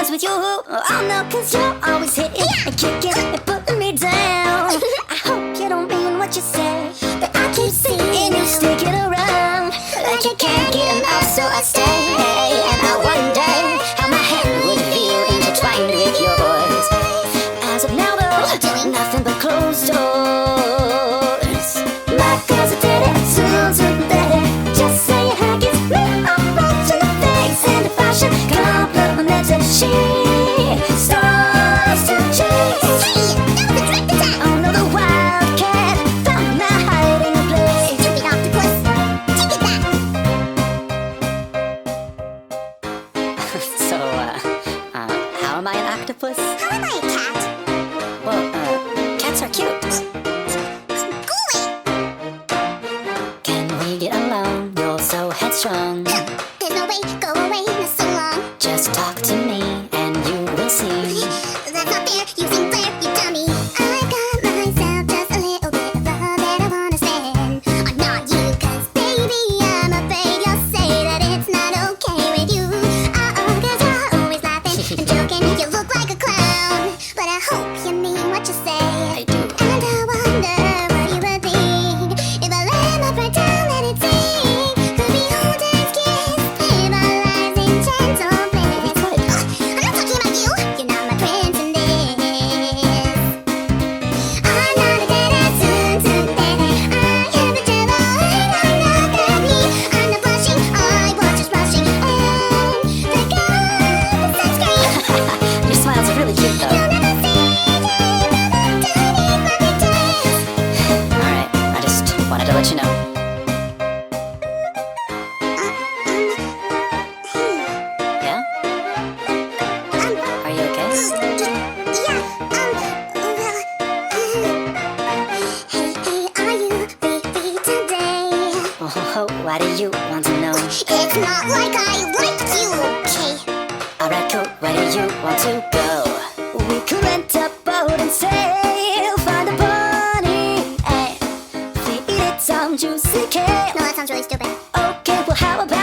dance with you. Oh no, cause you're always hitting and kicking and putting me down. I hope you don't mean what you say, but I keep seeing you sticking around. Like you can't get enough, so I stay. And I wonder how my hand would feel intertwined with yours. As of now, though, nothing but closed doors. Octopus? How am I a cat? Well, uh, cats are cute. Go away. Can we get along? You're so headstrong. There's no way. Go away. Not so long. Just talk to me and you will see. That's not fair. You seem Oh, why do you want to know? It's not like I like you, okay? Alright, cool, where do you want to go? We could rent a boat and sail, find a bunny, and feed it some juicy kale. No, that sounds really stupid. Okay, well, how about